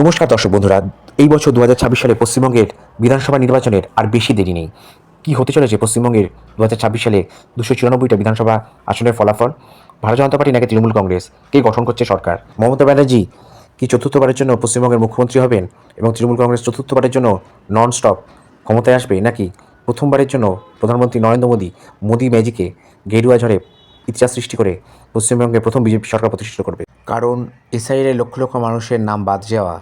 নমস্কার দর্শক বন্ধুরা, এই বছর দু হাজার ছাব্বিশ সালে পশ্চিমবঙ্গের বিধানসভা নির্বাচনের আর বেশি দেরি নেই। কি হতে চলেছে পশ্চিমবঙ্গের দু হাজার ছাব্বিশ সালে দুশো চুরানব্বইটা বিধানসভা আসনের ফলাফল? ভারতীয় জনতা পার্টি নাকি তৃণমূল কংগ্রেস? কে গঠন করছে সরকার? মমতা ব্যানার্জি কি চতুর্থবারের জন্য পশ্চিমবঙ্গের মুখ্যমন্ত্রী হবেন এবং তৃণমূল কংগ্রেস চতুর্থবারের জন্য নন স্টপ ক্ষমতায় আসবে নাকি প্রথমবারের জন্য প্রধানমন্ত্রী নরেন্দ্র মোদী মোদী ম্যাজিকে গেরুয়া ঝড়ে ইতিহাস সৃষ্টি করে পশ্চিমবঙ্গে প্রথম বিজেপি সরকার প্রতিষ্ঠিত করবে। কারণ এসআইয়ের লক্ষ লক্ষ মানুষের নাম বাদ যাওয়া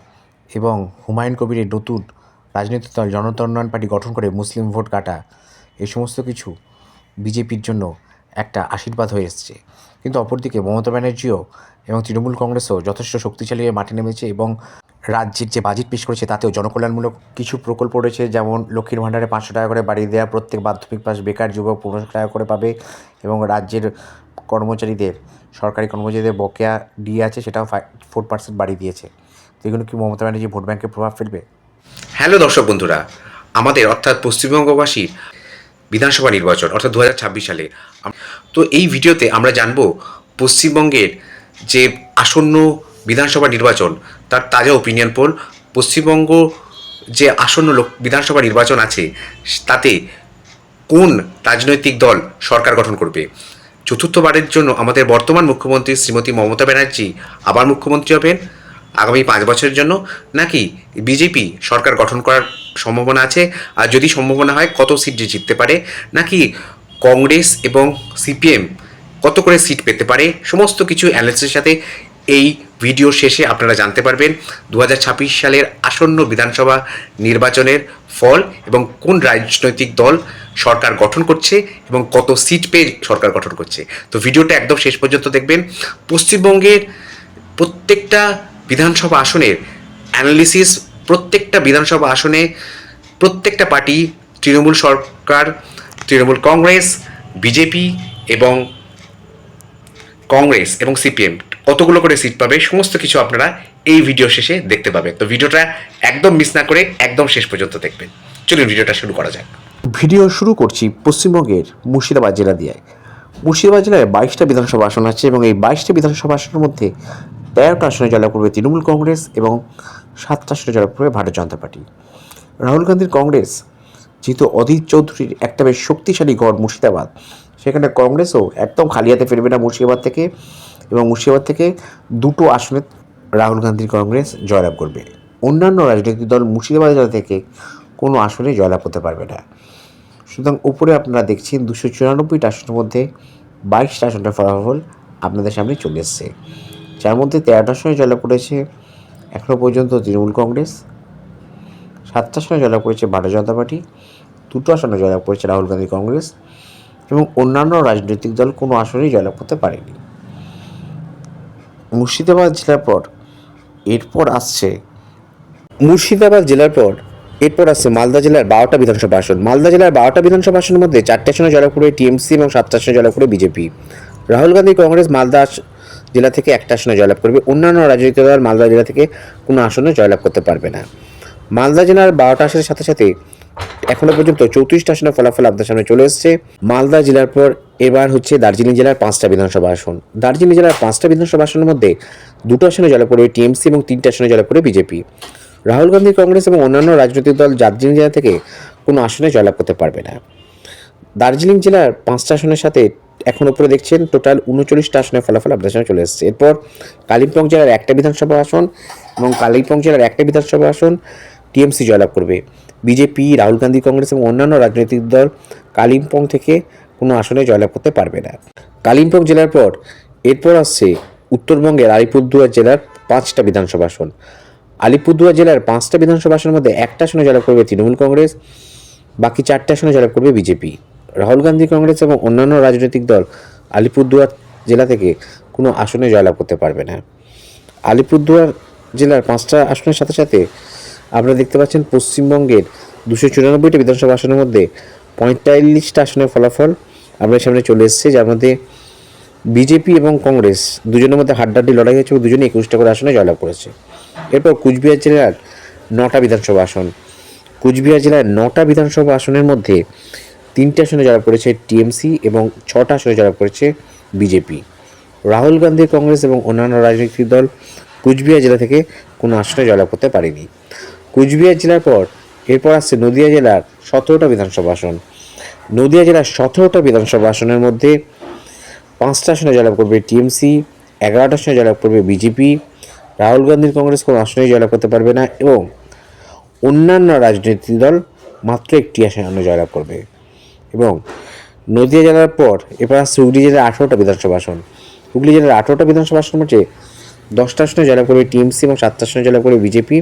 এবং হুমায়ুন কবিরের নতুন রাজনৈতিক দল জনতা উন্নয়ন পার্টি গঠন করে মুসলিম ভোট কাটা এই সমস্ত কিছু বিজেপির জন্য একটা আশীর্বাদ হয়ে এসছে। কিন্তু অপরদিকে মমতা ব্যানার্জিও এবং তৃণমূল কংগ্রেসও যথেষ্ট শক্তিশালী হয়ে মাঠে নেমেছে এবং রাজ্যের যে বাজেট পেশ করেছে তাতেও জনকল্যাণমূলক কিছু প্রকল্প রয়েছে, যেমন লক্ষ্মীর ভাণ্ডারে পাঁচশো টাকা করে বাড়ি দেওয়া প্রত্যেক মাধ্যমিক পাস বেকার যুবক পনেরোশো টাকা করে পাবে এবং রাজ্যের কর্মচারীদের, সরকারি কর্মচারীদের বকেয়া দিয়ে আছে, সেটাও ফোর পার্সেন্ট বাড়িয়ে দিয়েছে। তো এগুলো কি মমতা ব্যানার্জি ভোট ব্যাংকে প্রভাব ফেলবে? হ্যালো দর্শক বন্ধুরা, আমাদের অর্থাৎ পশ্চিমবঙ্গবাসীর বিধানসভা নির্বাচন, অর্থাৎ দু হাজার ছাব্বিশ সালে তো এই ভিডিওতে আমরা জানব পশ্চিমবঙ্গের যে আসন্ন বিধানসভা নির্বাচন তার তাজা ওপিনিয়ন পোল পশ্চিমবঙ্গ যে আসন্ন লোক- বিধানসভা নির্বাচন আছে, তাতে কোন রাজনৈতিক দল সরকার গঠন করবে? চতুর্থবারের জন্য আমাদের বর্তমান মুখ্যমন্ত্রী শ্রীমতী মমতা ব্যানার্জি আবার মুখ্যমন্ত্রী হবেন। আগামী পাঁচ বছরের জন্য নাকি বিজেপি সরকার গঠন করার সম্ভাবনা আছে? আর যদি সম্ভাবনা হয়, কত সিট যে জিততে পারে? নাকি কংগ্রেস এবং সিপিএম কত করে সিট পেতে পারে? সমস্ত কিছু অ্যানালিসিসের সাথে এই ভিডিও শেষে আপনারা জানতে পারবেন দু হাজার ছাব্বিশ সালের আসন্ন বিধানসভা নির্বাচনের ফল এবং কোন রাজনৈতিক দল সরকার গঠন করছে এবং কত সিট পেয়ে সরকার গঠন করছে। তো ভিডিওটা একদম শেষ পর্যন্ত দেখবেন। পশ্চিমবঙ্গের প্রত্যেকটা বিধানসভা আসনের অ্যানালিসিস প্রত্যেকটা বিধানসভা আসনে প্রত্যেকটা পার্টি, তৃণমূল সরকার, তৃণমূল কংগ্রেস, বিজেপি এবং কংগ্রেস এবং সিপিএম কতগুলো করে সিট পাবে, সমস্ত কিছু আপনারা এই ভিডিও শেষে দেখতে পাবেন। তো ভিডিওটা একদম মিস না করে একদম শেষ পর্যন্ত দেখবেন। চলুন ভিডিওটা শুরু করা যাক। ভিডিও শুরু করছি পশ্চিমবঙ্গের মুর্শিদাবাদ জেলা দিয়ে মুর্শিদাবাদ জেলায় বাইশটা বিধানসভা আসন আছে এবং এই বাইশটা বিধানসভা আসনের মধ্যে তেরোটা আসনে জয়লাভ করবে তৃণমূল কংগ্রেস এবং সাতটা আসনে জয়লাভ করবে ভারতীয় জনতা পার্টি। রাহুল গান্ধীর কংগ্রেস যেহেতু অধীর চৌধুরীর একটা বেশ শক্তিশালী গড় মুর্শিদাবাদ, সেখানে কংগ্রেসও একদম খালি হাতে ফিরবে না মুর্শিদাবাদ থেকে। এবং মুর্শিদাবাদ থেকে দুটো আসনে রাহুল গান্ধীর কংগ্রেস জয়লাভ করবে। অন্যান্য রাজনৈতিক দল মুর্শিদাবাদ জেলা থেকে কোনো আসনে জয়লাভ করতে পারবে না। সুতরাং উপরে আপনারা দেখছেন দুশো চুরানব্বইটা আসনের মধ্যে বাইশটা আসনের ফলাফল আপনাদের সামনে চলে এসছে। যার মধ্যে তেরোটা আসনে জয়লাভ করেছে এখনও পর্যন্ত তৃণমূল কংগ্রেস, সাতটা আসনে জয়লাভ করেছে ভারতীয় জনতা পার্টি, দুটো আসনে জয়লাভ করেছে রাহুল গান্ধী কংগ্রেস এবং অন্যান্য রাজনৈতিক দল কোনো আসনেই জয়লাভ করতে পারেনি। মুর্শিদাবাদ জেলার পর, এরপর আসছে মুর্শিদাবাদ জেলার পর, এরপর আসছে মালদা জেলার বারোটা বিধানসভা আসন। মালদা জেলার বারোটা বিধানসভা আসনের মধ্যে চারটে আসনে জলাপুরে টিএমসি এবং সাতটা আসনে জয়লাভ করে বিজেপি। রাহুল গান্ধী কংগ্রেস মালদা জেলা থেকে একটা আসনে জয়লাভ করবে। অন্যান্য রাজনৈতিক দল মালদা জেলা থেকে কোনো আসনে জয়লাভ করতে পারবে না। মালদা জেলার বারোটা আসনের সাথে সাথে এখনও পর্যন্ত চৌত্রিশটা আসনের ফলাফল আপনার সামনে চলে এসেছে। মালদা জেলার পর এবার হচ্ছে দার্জিলিং জেলার পাঁচটা বিধানসভা আসন। দার্জিলিং জেলার পাঁচটা বিধানসভা আসনের মধ্যে দুটো আসনে জয়লাভ করবে টিএমসি এবং তিনটে আসনে জয়লাভ করবে বিজেপি। রাহুল গান্ধী কংগ্রেস এবং অন্যান্য রাজনৈতিক দল দার্জিলিং জেলা থেকে কোনো আসনে জয়লাভ করতে পারবে না। দার্জিলিং জেলার পাঁচটা আসনের সাথে এখন উপরে দেখছেন টোটাল উনচল্লিশটা আসনের ফলাফল আপনাদের সামনে চলে এসেছে। এরপর কালিম্পং জেলার একটা বিধানসভা আসন এবং কালিম্পং জেলার একটা বিধানসভা আসন টিএমসি জয়লাভ করবে। বিজেপি, রাহুল গান্ধী কংগ্রেস এবং অন্যান্য রাজনৈতিক দল কালিম্পং থেকে কোনো আসনে জয়লাভ করতে পারবে না। কালিম্পং জেলার পর, এরপর আসছে উত্তরবঙ্গের আলিপুরদুয়ার জেলার পাঁচটা বিধানসভা আসন। আলিপুরদুয়ার জেলার পাঁচটা বিধানসভা আসনের মধ্যে একটা আসনে জয়লাভ করবে তৃণমূল কংগ্রেস, বাকি চারটে আসনে জয়লাভ করবে বিজেপি। রাহুল গান্ধী কংগ্রেস এবং অন্যান্য রাজনৈতিক দল আলিপুরদুয়ার জেলা থেকে কোনো আসনে জয়লাভ করতে পারবে না। আলিপুরদুয়ার জেলার পাঁচটা আসনের সাথে সাথে আপনারা দেখতে পাচ্ছেন পশ্চিমবঙ্গের দুশো চুরানব্বইটা বিধানসভা আসনের মধ্যে পঁয়তাল্লিশটা আসনের ফলাফল আপনাদের সামনে চলে এসেছে, যার মধ্যে বিজেপি এবং কংগ্রেস দুজনের মধ্যে হাড্ডাহাড্ডি লড়াই হয়েছে এবং দুজনে একুশটা করে আসনে জয়লাভ করেছে। এরপর কুচবিহার জেলার নটা বিধানসভা আসন। কুচবিহার জেলার নটা বিধানসভা আসনের মধ্যে তিনটে আসনে জয়লাভ করেছে টিএমসি এবং ছটা আসনে জয়লাভ করেছে বিজেপি। রাহুল গান্ধী কংগ্রেস এবং অন্যান্য রাজনৈতিক দল কুচবিহার জেলা থেকে কোনো আসনে জয়লাভ করতে পারেনি। কুচবিহার জেলার পর এরপর আসছে নদিয়া জেলার সতেরোটা বিধানসভা আসন। নদিয়া জেলার সতেরোটা বিধানসভা আসনের মধ্যে পাঁচটা আসনে জয়লাভ করবে টিএমসি, এগারোটা আসনে জয়লাভ করবে বিজেপি, রাহুল গান্ধীর কংগ্রেস কোনো আসনেই জয়লাভ করতে পারবে না এবং অন্যান্য রাজনৈতিক দল মাত্র একটি আসনে জয়লাভ করবে। এবং নদিয়া জেলার পর এবার আসছে হুগলি জেলার আঠেরোটা বিধানসভা আসন। হুগলি জেলার আঠেরোটা বিধানসভা আসন মধ্যে দশটা আসনে জয়লাভ করবে টিএমসি এবং সাতটা আসনে জয়লাভ করবে বিজেপি।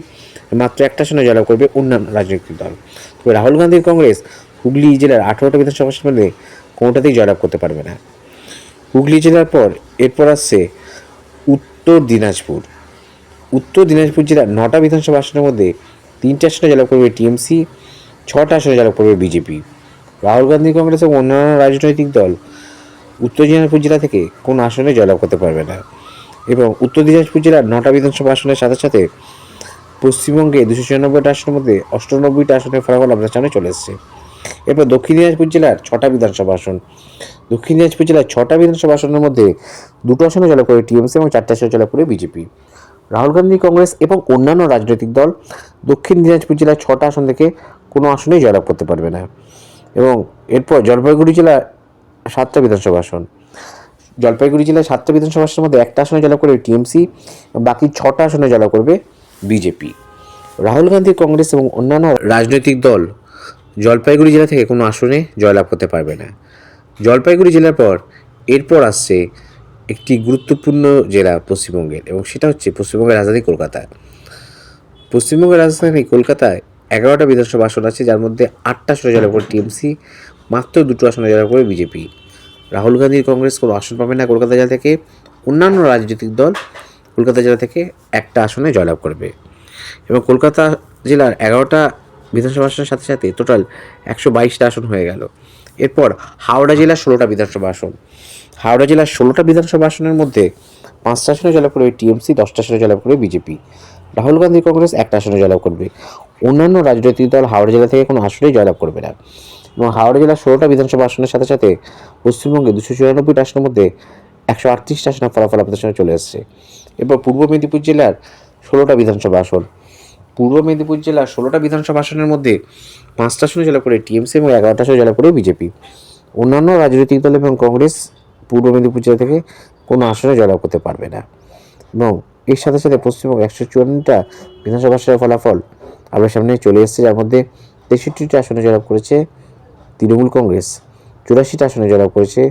মাত্র একটা আসনে জয়লাভ করবে অন্যান্য রাজনৈতিক দল। তবে রাহুল গান্ধীর কংগ্রেস হুগলি জেলার আঠেরোটা বিধানসভা আসনের মধ্যে কোনোটাতেই জয়লাভ করতে পারবে না। হুগলি জেলার পর এরপর আসছে উত্তর দিনাজপুর। উত্তর দিনাজপুর জেলার নটা বিধানসভা আসনের মধ্যে তিনটে আসনে জয়লাভ করবে টিএমসি, ছটা আসনে জয়লাভ করবে বিজেপি। রাহুল গান্ধী কংগ্রেস এবং অন্যান্য রাজনৈতিক দল উত্তর দিনাজপুর জেলা থেকে কোনো আসনে জয়লাভ করতে পারবে না। এবং উত্তর দিনাজপুর জেলার নটা বিধানসভা আসনের সাথে সাথে পশ্চিমবঙ্গে দুশো ছিয়ানব্বইটা আসনের মধ্যে অষ্টানব্বইটা আসনের ফলাফল আপনার সামনে চলে এসেছে। এরপর দক্ষিণ দিনাজপুর জেলার ছটা বিধানসভা আসন। দক্ষিণ দিনাজপুর জেলার ছটা বিধানসভা আসনের মধ্যে দুটো আসনে জয়লাভ করে টিএমসি এবং চারটে আসনে জয়লাভ করে বিজেপি। রাহুল গান্ধী কংগ্রেস এবং অন্যান্য রাজনৈতিক দল দক্ষিণ দিনাজপুর জেলার ছটা আসন থেকে কোনো আসনেই জয়লাভ করতে পারবে না। এবং এরপর জলপাইগুড়ি জেলার সাতটা বিধানসভা আসন। জলপাইগুড়ি জেলার সাতটা বিধানসভা আসনের মধ্যে একটা আসনে জয়লাভ করবে টিএমসি বাকি ছটা আসনে জয়লাভ করবে বিজেপি। রাহুল গান্ধী, কংগ্রেস এবং অন্যান্য রাজনৈতিক দল জলপাইগুড়ি জেলা থেকে কোনো আসনে জয়লাভ করতে পারবে না। জলপাইগুড়ি জেলার পর এরপর আসছে একটি গুরুত্বপূর্ণ জেলা পশ্চিমবঙ্গের এবং সেটা হচ্ছে পশ্চিমবঙ্গের রাজধানী কলকাতা। পশ্চিমবঙ্গের রাজধানী কলকাতায় এগারোটা বিধানসভা আসন আছে, যার মধ্যে আটটা আসনে জয়লাভ করে টিএমসি, মাত্র দুটো আসনে জয়লাভ করে বিজেপি। রাহুল গান্ধীর কংগ্রেস কোনো আসন পাবে না কলকাতা জেলা থেকে। অন্যান্য রাজনৈতিক দল কলকাতা জেলা থেকে একটা আসনে জয়লাভ করবে। এবং কলকাতা জেলার এগারোটা বিধানসভা আসনের সাথে সাথে টোটাল একশো বাইশটা আসন হয়ে গেল। এরপর হাওড়া জেলার ষোলোটা বিধানসভা আসন। হাওড়া জেলার ষোলোটা বিধানসভা আসনের মধ্যে পাঁচটা আসনে জয়লাভ করবে টিএমসি, দশটা আসনে জয়লাভ করবে বিজেপি। রাহুল গান্ধী কংগ্রেস একটা আসনে জয়লাভ করবে। অন্যান্য রাজনৈতিক দল হাওড়া জেলা থেকে কোনো আসনেই জয়লাভ করবে না। এবং হাওড়া জেলার ষোলোটা বিধানসভা আসনের সাথে সাথে পশ্চিমবঙ্গে দুশো চুরানব্বইটা আসনের মধ্যে একশো আটত্রিশটা আসনের ফলাফল আপনাদের সামনে চলে এসেছে। এরপর পূর্ব মেদিনীপুর জেলার ষোলোটা বিধানসভা আসন। পূর্ব মেদিনীপুর জেলার ষোলোটা বিধানসভা আসনের মধ্যে পাঁচটা আসনে জেলা করে টিএমসি এবং এগারোটা আসনে জয়লাভ করে বিজেপি। অন্যান্য রাজনৈতিক দল এবং কংগ্রেস পূর্ব মেদিনীপুর জেলা থেকে কোনো আসনে জয়লাভ করতে পারবে না। এবং এর সাথে সাথে পশ্চিমবঙ্গ একশো চুয়ান্নটা বিধানসভা আসনের ফলাফল আমরা সামনে চলে এসেছে। যার মধ্যে তেষট্টিটা আসনে জয়লাভ করেছে তৃণমূল কংগ্রেস, চুরাশিটা আসনে জয়লাভ করেছে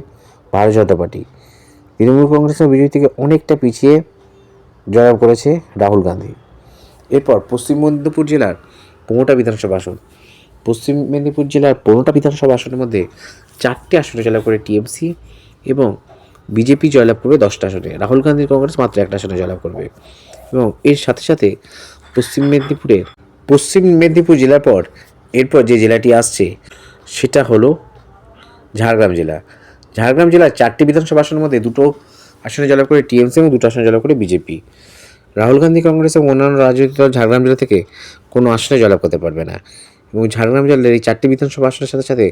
Bharatiya Janata party. Trinamool Congress BJP থেকে অনেকটা পিছিয়ে জয়লাভ করেছে রাহুল গান্ধী। এরপর পশ্চিম মেদিনীপুর জেলার পনেরোটা বিধানসভা আসন। পশ্চিম মেদিনীপুর জেলার পনেরোটা বিধানসভা আসনের মধ্যে চারটি আসনে জয়লাভ করে টিএমসি এবং বিজেপি জয়লাভ করবে দশটা আসনে। রাহুল গান্ধীর কংগ্রেস মাত্র একটা আসনে জয়লাভ করবে। এবং এর সাথে সাথে পশ্চিম মেদিনীপুরের পশ্চিম মেদিনীপুর জেলার পর এরপর যে জেলাটি আসছে সেটা হলো ঝাড়গ্রাম জেলা। ঝাড়গ্রাম জেলার চারটি বিধানসভা আসনের মধ্যে দুটো আসনে জয়লাভ করে টিএমসি এবং দুটো আসনে জয়লাভ করে বিজেপি। রাহুল গান্ধী কংগ্রেস এবং অন্যান্য রাজনৈতিক দল ঝাড়গ্রাম জেলা থেকে কোনো আসনে জয়লাভ করতে পারবে না এবং ঝাড়গ্রাম জেলার এই চারটি বিধানসভা আসনের সাথে সাথে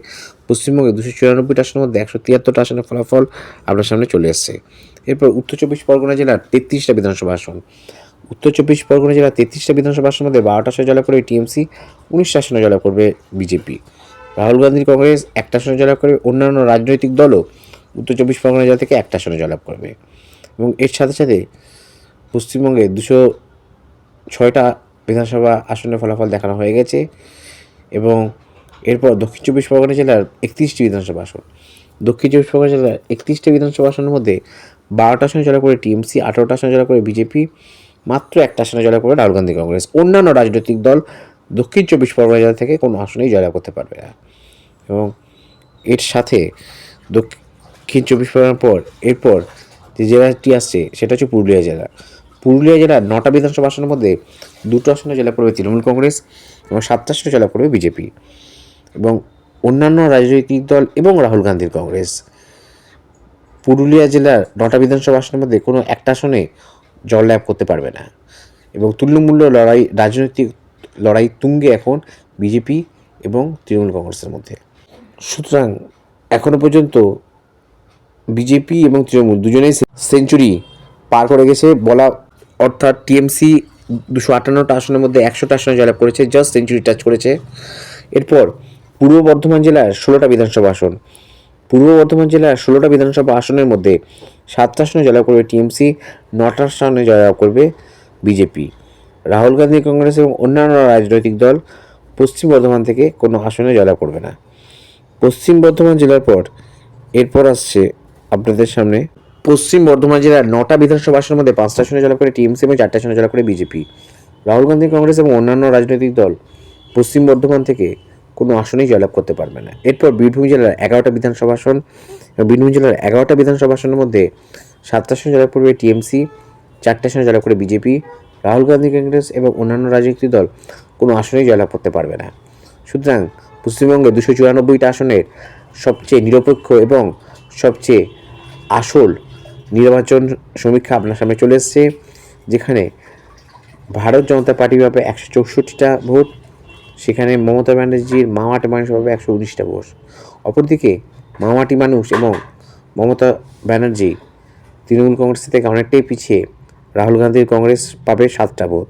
পশ্চিমবঙ্গে দুশো চুরানব্বইটা আসনের মধ্যে একশো তিয়াত্তরটা আসনের ফলাফল আপনার সামনে চলে এসছে। এরপর উত্তর চব্বিশ পরগনা জেলার তেত্রিশটা বিধানসভা আসন। উত্তর চব্বিশ পরগনা জেলার তেত্রিশটা বিধানসভা আসনের মধ্যে বারোটা আসনে জয়লাভ করবে টিএমসি, উনিশটা আসনে জয়লাভ করবে বিজেপি। রাহুল গান্ধীর কংগ্রেস, একটা আসনে জয়লাভ করবে অন্যান্য রাজনৈতিক দলও উত্তর চব্বিশ পরগনা জেলা থেকে একটা আসনে জয়লাভ করবে। এবং এর সাথে সাথে পশ্চিমবঙ্গে দুশো ছয়টা বিধানসভা আসনের ফলাফল দেখানো হয়ে গেছে এবং এরপর দক্ষিণ চব্বিশ পরগনা জেলার একত্রিশটি বিধানসভা আসন। দক্ষিণ চব্বিশ পরগনা জেলার একত্রিশটি বিধানসভা আসনের মধ্যে বারোটা আসনে জয়লাভ করে টিএমসি, আঠারোটা আসনে জয়লাভ করে বিজেপি, মাত্র একটা আসনে জয়লাভ করে রাহুল গান্ধী কংগ্রেস। অন্যান্য রাজনৈতিক দল দক্ষিণ চব্বিশ পরগনা জেলা থেকে কোনো আসনেই জয়লাভ করতে পারবে না। এবং এর সাথে দক্ষিণ চব্বিশ পরগনার পর, এরপর যে জেলাটি আসছে, সেটা হচ্ছে পুরুলিয়া জেলা। পুরুলিয়া জেলার নটা বিধানসভা আসনের মধ্যে দুটো আসনে জেলা করবে তৃণমূল কংগ্রেস এবং সাতটা আসনে জেলা করবে বিজেপি এবং অন্যান্য রাজনৈতিক দল এবং রাহুল গান্ধীর কংগ্রেস। পুরুলিয়া জেলার নটা বিধানসভা আসনের মধ্যে কোনো একটা আসনে জয়লাভ করতে পারবে না এবং তুল্যমূল্য লড়াই, রাজনৈতিক লড়াই তুঙ্গে এখন বিজেপি এবং তৃণমূল কংগ্রেসের মধ্যে। সুতরাং এখনও পর্যন্ত বিজেপি এবং তৃণমূল দুজনেই সেঞ্চুরি পার করে গেছে বলা অর্থাৎ টিএমসি দুশো আটান্নটা আসনের মধ্যে একশোটা আসনে জয়লাভ করেছে জাস্ট সেঞ্চুরি টাচ করেছে। এরপর পূর্ব বর্ধমান জেলার ষোলোটা বিধানসভা আসন। পূর্ব বর্ধমান জেলার ষোলোটা বিধানসভা আসনের মধ্যে সাতটা আসনে জয়লাভ করবে টিএমসি, নটা আসনে জয়লাভ করবে বিজেপি। রাহুল গান্ধী কংগ্রেস এবং অন্যান্য রাজনৈতিক দল পশ্চিম বর্ধমান থেকে কোনো আসনে জয়লাভ করবে না। পশ্চিম বর্ধমান জেলার পর এরপর আসছে আপনাদের সামনে পশ্চিম বর্ধমান জেলার নটা বিধানসভা আসনের মধ্যে পাঁচটা আসনে জয়লাভ করে টিএমসি এবং চারটা আসনে জয়লাভ করে বিজেপি। রাহুল গান্ধী কংগ্রেস এবং অন্যান্য রাজনৈতিক দল পশ্চিম বর্ধমান থেকে কোনো আসনেই জয়লাভ করতে পারবে না। এরপর বীরভূম জেলার এগারোটা বিধানসভা আসন এবং বীরভূম জেলার এগারোটা বিধানসভা আসনের মধ্যে সাতটা আসনে জয়লাভ করবে টিএমসি, চারটা আসনে জয়লাভ করে বিজেপি। রাহুল গান্ধী কংগ্রেস এবং অন্যান্য রাজনৈতিক দল কোনো আসনেই জয়লাভ করতে পারবে না। সুতরাং পশ্চিমবঙ্গে দুশো চুরানব্বইটা আসনের সবচেয়ে নিরপেক্ষ এবং সবচেয়ে আসল নির্বাচন সমীক্ষা আপনার সামনে চলে এসছে, যেখানে ভারত জনতা পার্টি পাবে একশো চৌষট্টিটা ভোট, সেখানে মমতা ব্যানার্জির মামাটি মানুষ পাবে একশো উনিশটা ভোট। অপরদিকে মামাটি মানুষ এবং মমতা ব্যানার্জি তৃণমূল কংগ্রেস থেকে অনেকটাই পিছিয়ে রাহুল গান্ধীর কংগ্রেস পাবে সাতটা ভোট।